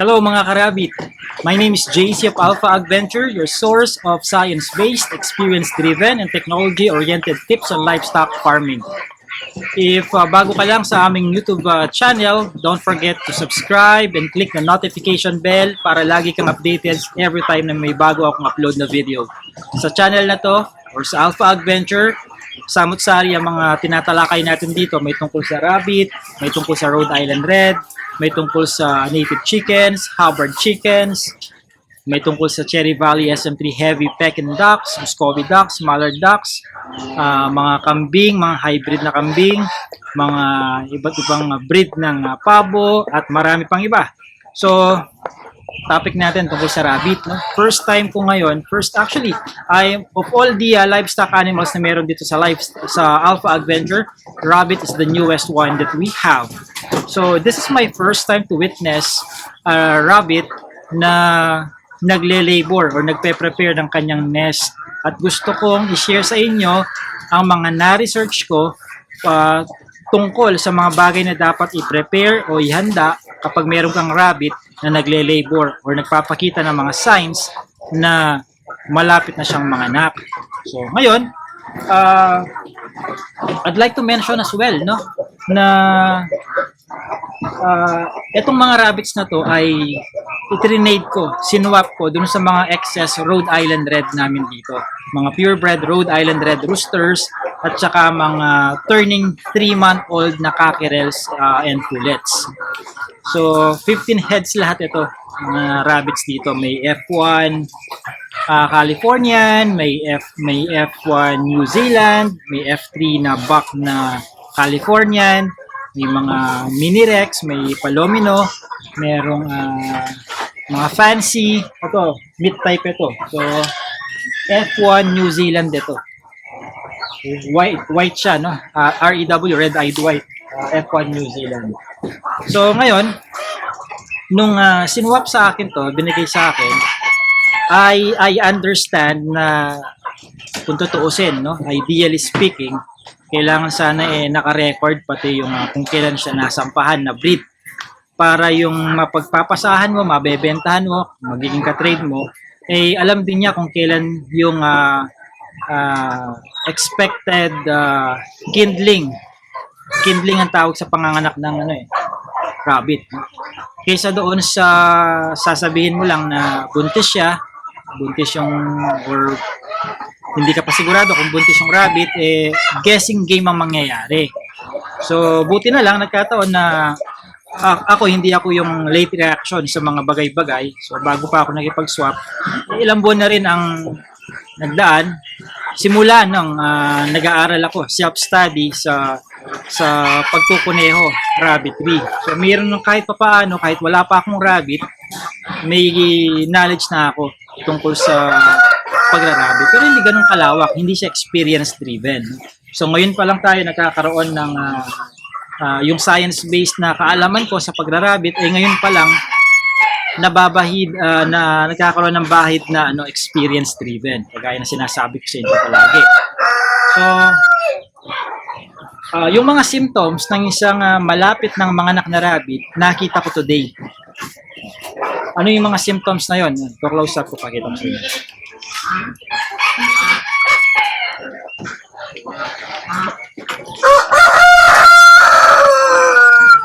Hello mga karabit! My name is JC of Alpha Adventure, your source of science-based, experience-driven, and technology-oriented tips on livestock farming. If uh, bago ka lang sa aming YouTube uh, channel, don't forget to subscribe and click the notification bell para lagi kang updated every time na may bago akong upload na video. Sa channel na to, or sa Alpha Adventure, samot-sari ang mga tinatalakay natin dito. May tungkol sa rabbit, may tungkol sa Rhode Island Red, may tungkol sa native chickens, Hubbard chickens, may tungkol sa Cherry Valley SM3 Heavy Pekin Ducks, Muscovy Ducks, Mallard Ducks, ah, mga kambing, mga hybrid na kambing, mga iba't ibang breed ng ah, pabo, at marami pang iba. So, topic natin tungkol sa rabbit. No? First time ko ngayon, first actually, I of all the uh, livestock animals na meron dito sa live sa Alpha Adventure, rabbit is the newest one that we have. So this is my first time to witness a rabbit na nagle-labor or nagpe-prepare ng kanyang nest. At gusto kong i-share sa inyo ang mga na-research ko uh, tungkol sa mga bagay na dapat i-prepare o ihanda kapag meron kang rabbit na nagle-labor or nagpapakita ng mga signs na malapit na siyang manganak. So, ngayon, uh, I'd like to mention as well, no, na uh, itong mga rabbits na to ay itrinade ko, sinuwap ko dun sa mga excess Rhode Island Red namin dito. Mga purebred Rhode Island Red roosters at saka mga turning 3-month-old na cockerels uh, and pullets. So, 15 heads lahat ito, mga rabbits dito. May F1 uh, Californian, may F may F1 New Zealand, may F3 na buck na Californian, may mga mini rex, may palomino, merong ah, mga fancy, ito, mid type ito. So, F1 New Zealand ito. White white siya, no? Ah, REW, red-eyed white. Ah, F1 New Zealand. So, ngayon, nung uh, sinuwap sa akin to, binigay sa akin, I I understand na kung tutuusin, no, ideally speaking, kailangan sana eh naka-record pati yung ah, kung kailan siya nasampahan na breed para yung mapagpapasahan mo, mabebentahan mo, magiging ka-trade mo, eh alam din niya kung kailan yung ah, ah, expected ah, kindling. Kindling ang tawag sa panganganak ng ano eh, rabbit. Kaysa doon sa sasabihin mo lang na buntis siya, buntis yung or hindi ka pa sigurado kung buntis yung rabbit, eh, guessing game ang mangyayari. So, buti na lang, nagkataon na ah, ako, hindi ako yung late reaction sa mga bagay-bagay. So, bago pa ako nakipag-swap, ilang buwan na rin ang nagdaan. Simula nang ah, nag-aaral ako, self-study sa sa pagkukuneho, rabbit tree. So, mayroon ng kahit papaano, kahit wala pa akong rabbit, may knowledge na ako tungkol sa pagrarabbit. Pero hindi ganun kalawak, hindi siya experience driven. So ngayon pa lang tayo nagkakaroon ng ah, ah, yung science-based na kaalaman ko sa pagrarabbit, eh ngayon pa lang nababahid ah, na nagkakaroon ng bahid na ano experience driven kagaya na sinasabi ko sa inyo palagi. So ah, yung mga symptoms ng isang ah, malapit ng mga anak na rabbit, nakita ko today. Ano yung mga symptoms na yon? Close up ko pakita ko sa.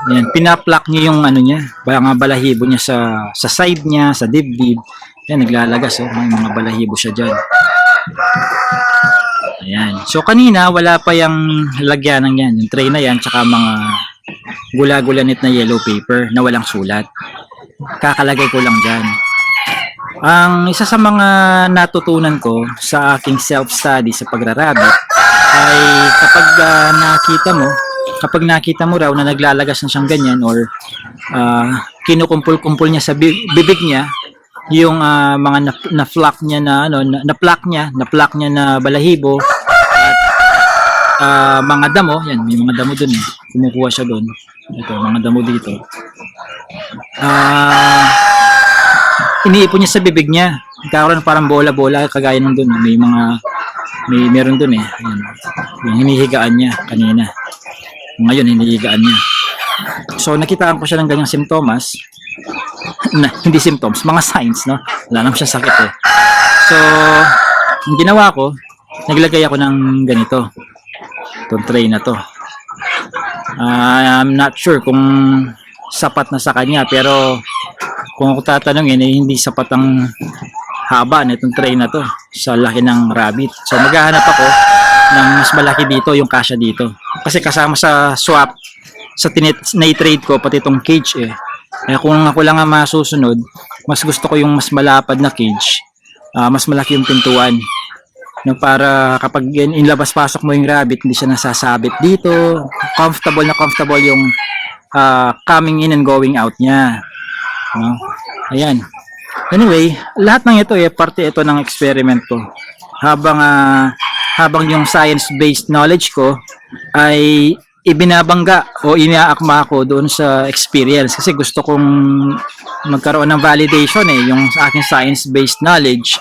Yan, pinaplak niya yung ano niya, mga balahibo niya sa sa side niya, sa dibdib. Yan, naglalagas oh, may mga balahibo siya diyan. Ayan. So kanina wala pa yung lagyanan yan, yung tray na yan, tsaka mga gula-gulanit na yellow paper na walang sulat. Kakalagay ko lang diyan. Ang isa sa mga natutunan ko sa aking self-study sa pagrarabbit ay kapag ah, nakita mo, kapag nakita mo raw na naglalagas na siyang ganyan or ah, kinukumpul-kumpul niya sa bi- bibig niya yung ah, mga na, na flock niya na ano na, na niya, na pluck niya na balahibo at ah, mga damo, yan may mga damo doon. eh. Kumukuha siya doon. Ito, mga damo dito. Ah, iniipon niya sa bibig niya. Nagkakaroon parang bola-bola kagaya nung doon. May mga may meron doon eh. Ayan. Yung hinihigaan niya kanina. Ngayon hinihigaan niya. So nakitaan ko siya ng ganyang simptomas. na, hindi symptoms, mga signs, no? Wala naman siya sakit eh. So, ang ginawa ko, naglagay ako ng ganito. Itong tray na to. Ah, I'm not sure kung sapat na sa kanya, pero kung ako tatanungin, eh, hindi sapat ang haba nitong tray na to sa laki ng rabbit. So, maghahanap ako ng mas malaki dito, yung kasya dito. Kasi kasama sa swap, sa tinet trade ko, pati itong cage eh. Eh kung ako lang ang masusunod, mas gusto ko yung mas malapad na cage. ah, mas malaki yung pintuan. No, para kapag in- inlabas-pasok mo yung rabbit, hindi siya nasasabit dito. Comfortable na comfortable yung ah, coming in and going out niya. No? Ayan. Anyway, lahat ng ito eh parte ito ng experiment ko. Habang ah, habang yung science-based knowledge ko ay ibinabangga o iniaakma ko doon sa experience. Kasi gusto kong magkaroon ng validation eh yung sa aking science-based knowledge.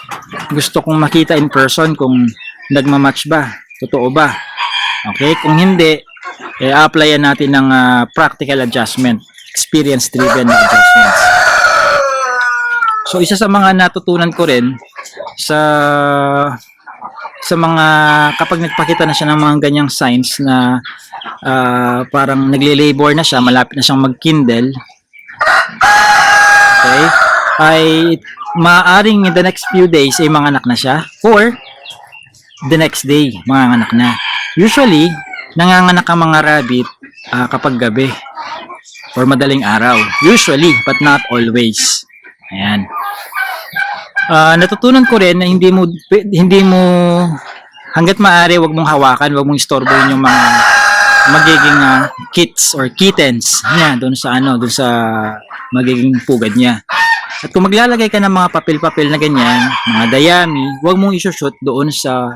Gusto kong makita in person kung nagmamatch ba totoo ba. Okay kung hindi eh applyan natin ng ah, practical adjustment experience driven adjustments. So isa sa mga natutunan ko rin sa sa mga kapag nagpakita na siya ng mga ganyang signs na ah, parang nagle-labor na siya, malapit na siyang mag-kindle. Okay? Ay maaaring in the next few days ay mga anak na siya or the next day mga anak na. Usually, nanganganak ang mga rabbit ah, kapag gabi or madaling araw. Usually, but not always. Ayan. Ah, natutunan ko rin na hindi mo hindi mo hangga't maaari wag mong hawakan, wag mong istorbohin yung mga magiging ah, kits or kittens niya doon sa ano, doon sa magiging pugad niya. At kung maglalagay ka ng mga papel-papel na ganyan, mga dayami, wag mong isushoot doon sa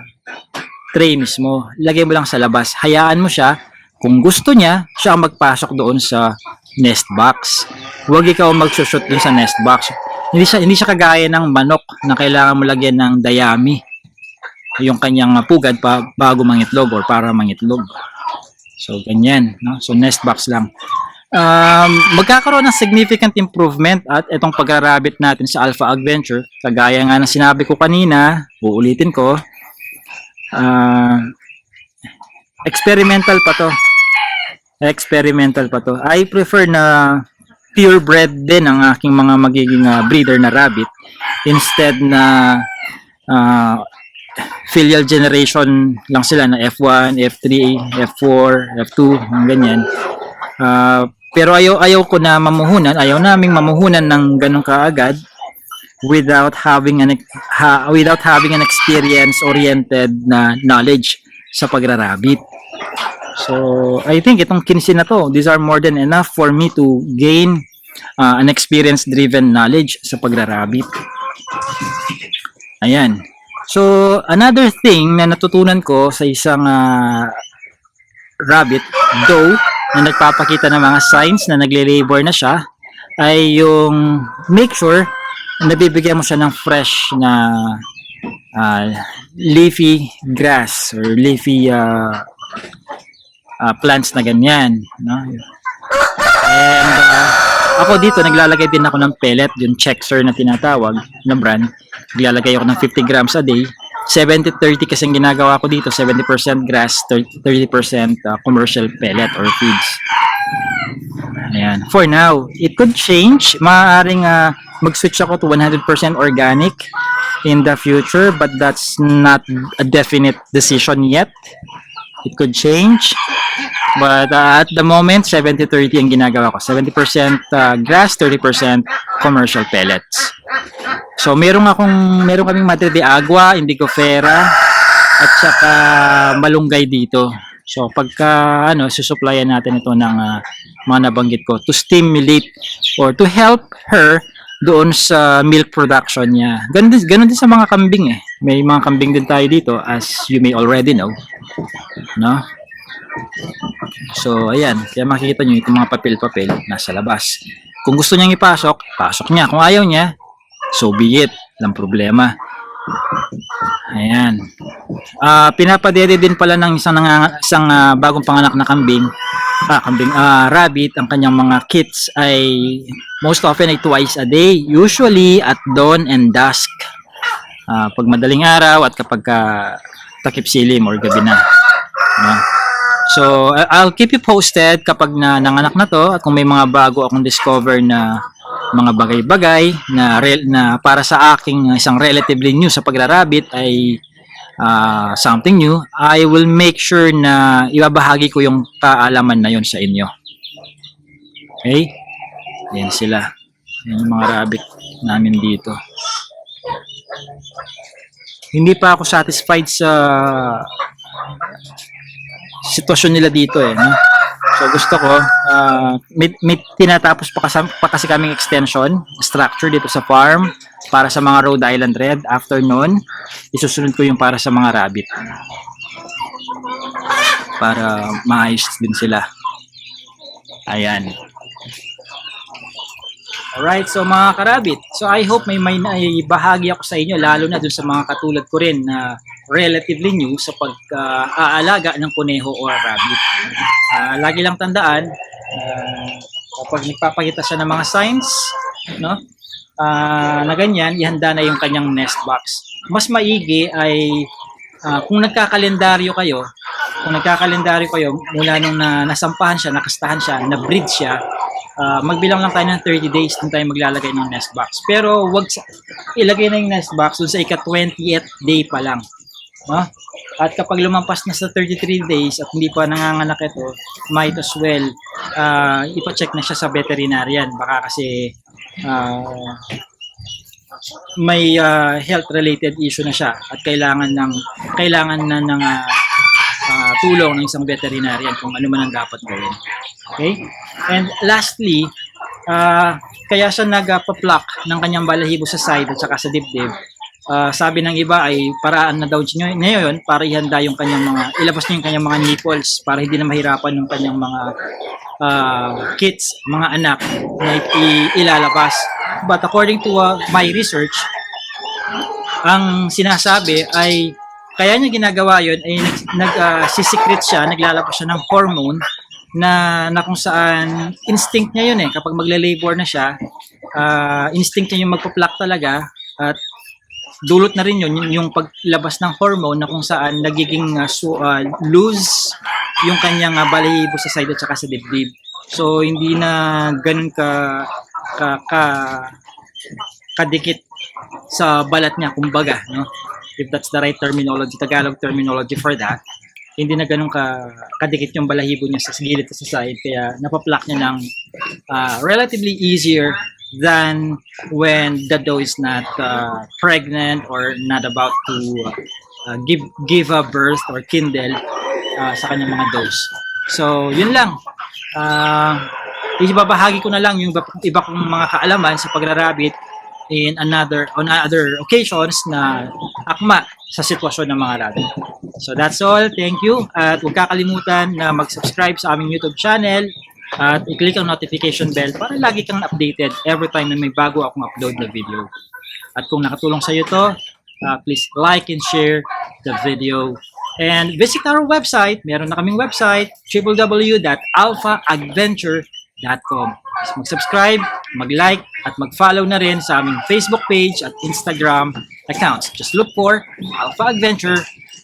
tray mismo. Lagay mo lang sa labas. Hayaan mo siya. Kung gusto niya, siya ang magpasok doon sa nest box. Huwag ikaw magsushoot doon sa nest box. Hindi siya, hindi siya kagaya ng manok na kailangan mo lagyan ng dayami yung kanyang uh, pugad pa bago mangitlog or para mangitlog. So, ganyan. No? So, nest box lang. Um, magkakaroon ng significant improvement at itong pagrarabit natin sa Alpha Adventure, kagaya nga ng sinabi ko kanina, uulitin ko, ah, experimental pa to. Experimental pa to. I prefer na purebred din ang aking mga magiging ah, breeder na rabbit instead na ah, filial generation lang sila na F1, F3, F4, F2, mga ganyan. Ah, pero ayaw ayaw ko na mamuhunan, ayaw naming mamuhunan ng ganun kaagad without having an ha, without having an experience oriented na knowledge sa pagrarabit. So, I think itong 15 na to, these are more than enough for me to gain uh, an experience-driven knowledge sa pagrarabit. Ayan. So, another thing na natutunan ko sa isang ah, rabbit, though, na nagpapakita ng mga signs na nagle-labor na siya, ay yung make sure na nabibigyan mo siya ng fresh na ah, leafy grass or leafy ah, ah, plants na ganyan. No? And ah, ako dito, naglalagay din ako ng pellet, yung Chexer na tinatawag na brand. Naglalagay ako ng 50 grams a day. 70-30 kasi ginagawa ko dito, 70% grass, 30% 30% ah, commercial pellet or feeds. Ayan. For now, it could change. Maaaring ah, mag-switch ako to 100% organic in the future, but that's not a definite decision yet. It could change. But uh, at the moment, 70-30 ang ginagawa ko. 70% uh, grass, 30% commercial pellets. So, meron akong, meron kaming Madre de Agua, Indigo Fera, at saka malunggay dito. So, pagka, ano, susuplayan natin ito ng uh, mga nabanggit ko to stimulate or to help her doon sa milk production niya. Ganun din, ganun din sa mga kambing eh. May mga kambing din tayo dito as you may already know. No? So, ayan. Kaya makikita nyo itong mga papel-papel nasa labas. Kung gusto niyang ipasok, pasok niya. Kung ayaw niya, so be it. Walang problema. Ayan. Ah, pinapadede din pala ng isang, isang ah, bagong panganak na kambing ah, kambing, ah, rabbit, ang kanyang mga kits ay most often ay twice a day, usually at dawn and dusk. Ah, pag madaling araw at kapag ka takip silim or gabi na. No? So, I'll keep you posted kapag na nanganak na to at kung may mga bago akong discover na mga bagay-bagay na na para sa aking isang relatively new sa pagrarabit ay ah, something new, I will make sure na ibabahagi ko yung kaalaman na yon sa inyo. Okay? Yan sila. Yan yung mga rabbit namin dito. Hindi pa ako satisfied sa sitwasyon nila dito eh. No? So gusto ko, ah, may, may tinatapos pa kasi, pa kasi kaming extension structure dito sa farm para sa mga Rhode Island Red. After nun, isusunod ko yung para sa mga rabbit. Para maayos din sila. Ayan. Alright, so mga karabit, so I hope may may bahagi ako sa inyo, lalo na dun sa mga katulad ko rin na relatively new sa pag-aalaga ng kuneho o rabbit. Ah, lagi lang tandaan, ah, kapag nagpapakita siya ng mga signs, no? Ah, na ganyan, ihanda na yung kanyang nest box. Mas maigi ay ah, kung nagkakalendaryo kayo, kung nagkakalendaryo kayo mula nung na, nasampahan siya, nakastahan siya, na-breed siya, ah, magbilang lang tayo ng 30 days din tayo maglalagay ng nest box. Pero wag sa, ilagay na yung nest box dun sa ika-20th day pa lang. No? At kapag lumampas na sa 33 days at hindi pa nanganganak ito, might as well uh, ipacheck na siya sa veterinarian. Baka kasi ah, may ah, health related issue na siya at kailangan ng kailangan na ng ah, ah, tulong ng isang veterinarian kung ano man ang dapat gawin. Okay? And lastly, ah, kaya siya nagpa-pluck ng kanyang balahibo sa side at saka sa dibdib. Ah, sabi ng iba ay paraan na daw niya ngayon para ihanda yung kanyang mga ilabas niya yung kanyang mga nipples para hindi na mahirapan yung kanyang mga ah, kids, mga anak na ilalabas. But according to ah, my research, ang sinasabi ay kaya niya ginagawa yon ay nag, nag sisikret siya, naglalabas siya ng hormone na, na kung saan instinct niya yun eh. Kapag magle-labor na siya, ah, instinct niya yung magpa-pluck talaga at dulot na rin yun yung, paglabas ng hormone na kung saan nagiging ah, so, ah, loose yung kanyang uh, balahibo sa side at saka sa dibdib. So hindi na ganun ka ka, ka kadikit sa balat niya kumbaga, no? If that's the right terminology, Tagalog terminology for that. Hindi na ganun ka kadikit yung balahibo niya sa gilid at sa side kaya napaplak niya ng ah, relatively easier than when the doe is not uh, pregnant or not about to uh, give give a birth or kindle uh, sa kanyang mga does. So, yun lang. Uh, ibabahagi ko na lang yung iba kong mga kaalaman sa pagrarabit in another on other occasions na akma sa sitwasyon ng mga rabbit. So that's all. Thank you. At huwag kakalimutan na mag-subscribe sa aming YouTube channel at i-click ang notification bell para lagi kang updated every time na may bago akong upload na video. At kung nakatulong sa iyo to, uh, please like and share the video. And visit our website. Meron na kaming website, www.alphaadventure.com. Mag-subscribe, mag-like, at mag-follow na rin sa aming Facebook page at Instagram accounts. Just look for Alpha Adventure.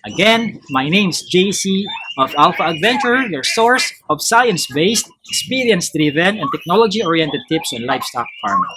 Again, my name's JC of Alpha Adventure, your source of science-based, experience-driven, and technology-oriented tips on livestock farming.